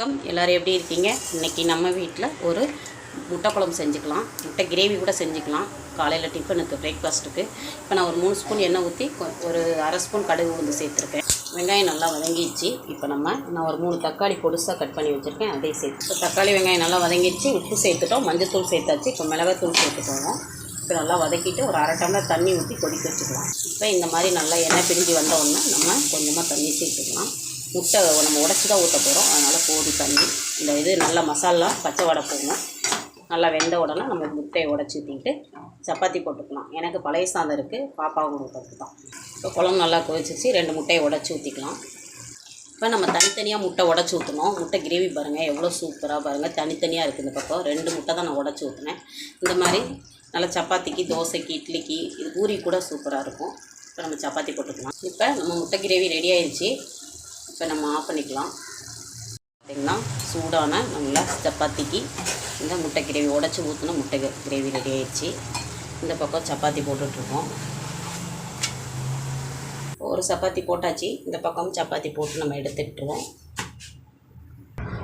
வணக்கம். எல்லோரும் எப்படி இருக்கீங்க? இன்றைக்கி நம்ம வீட்டில் ஒரு முட்டை குழம்பு செஞ்சுக்கலாம். முட்டை கிரேவி கூட செஞ்சுக்கலாம். காலையில் டிஃபனுக்கு பிரேக்ஃபாஸ்ட்டுக்கு இப்போ நான் ஒரு மூணு ஸ்பூன் எண்ணெய் ஊற்றி ஒரு அரை ஸ்பூன் கடுகு உளுந்து சேர்த்துருக்கேன். வெங்காயம் நல்லா வதங்கிடுச்சு. இப்போ நம்ம நான் ஒரு மூணு தக்காளி பொடுசாக கட் பண்ணி வச்சுருக்கேன். அதையும் சேர்த்து இப்போ தக்காளி வெங்காயம் நல்லா வதங்கிடுச்சு. உப்பு சேர்த்துட்டோம். மஞ்சத்தூள் சேர்த்தாச்சு. இப்போ மிளகாத்தூள் சேர்த்துட்டோம் இப்போ நல்லா வதக்கிட்டு ஒரு அரை டம்ளர் தண்ணி ஊற்றி கொதிக்க வச்சுக்கலாம். இப்போ இந்த மாதிரி நல்லா எண்ணெய் பிரிஞ்சு வந்த உடனே நம்ம கொஞ்சமாக தண்ணி சேர்த்துக்கலாம். முட்டை நம்ம உடச்சி தான் ஊற்ற போகிறோம் அதனால் போதும் தண்ணி இந்த இது நல்லா மசாலா பச்சை வடை போகணும் நல்லா வெந்த உடனே நம்ம முட்டையை உடச்சி ஊற்றிட்டு சப்பாத்தி போட்டுக்கலாம். எனக்கு பழைய சாதம் இருக்குது பாப்பாவுக்கு ஊற்றுறது தான் இப்போ குழம்பு நல்லா கொதிச்சிச்சு ரெண்டு முட்டையை உடச்சி ஊற்றிக்கலாம் இப்போ நம்ம தனித்தனியாக முட்டை உடச்சி ஊற்றணும் முட்டை கிரேவி பாருங்கள் எவ்வளோ சூப்பராக பாருங்கள் தனித்தனியாக இருக்குது இந்த பக்கம். ரெண்டு முட்டை தான் நான் உடச்சி ஊற்றினேன் இந்த மாதிரி நல்லா சப்பாத்திக்கு தோசைக்கு இட்லிக்கு இது பூரி கூட சூப்பராக இருக்கும். இப்போ நம்ம சப்பாத்தி போட்டுக்கலாம். இப்போ நம்ம முட்டை கிரேவி ரெடி ஆயிடுச்சு இப்போ நம்ம ஆஃப் பண்ணிக்கலாம். பார்த்திங்கன்னா சூடான நல்லா சப்பாத்திக்கு இந்த முட்டை கிரேவி உடச்சி ஊற்றின முட்டை கிரேவி ரெடி ஆயிடுச்சு. இந்த பக்கம் சப்பாத்தி போட்டுட்ருக்கோம். ஒரு சப்பாத்தி போட்டாச்சு. இந்த பக்கம் சப்பாத்தி போட்டு நம்ம எடுத்துட்டுருவோம்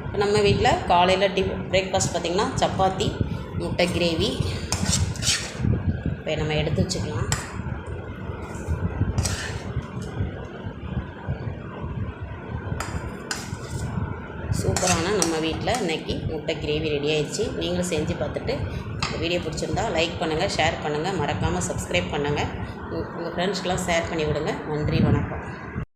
இப்போ நம்ம வீட்டில் காலையில் டி பிரேக்ஃபாஸ்ட் பார்த்திங்கன்னா சப்பாத்தி முட்டை கிரேவி. இப்போ நம்ம எடுத்து வச்சுக்கலாம். சூப்பரான நம்ம வீட்டில் இன்றைக்கி முட்டை கிரேவி ரெடி ஆயிடுச்சு. நீங்களும் செஞ்சு பார்த்துட்டு இந்த வீடியோ பிடிச்சிருந்தா லைக் பண்ணுங்கள் ஷேர் பண்ணுங்கள் மறக்காமல் சப்ஸ்கிரைப் பண்ணுங்கள் உங்கள் ஃப்ரெண்ட்ஸ்க்கெலாம் ஷேர் பண்ணி விடுங்க. நன்றி வணக்கம்.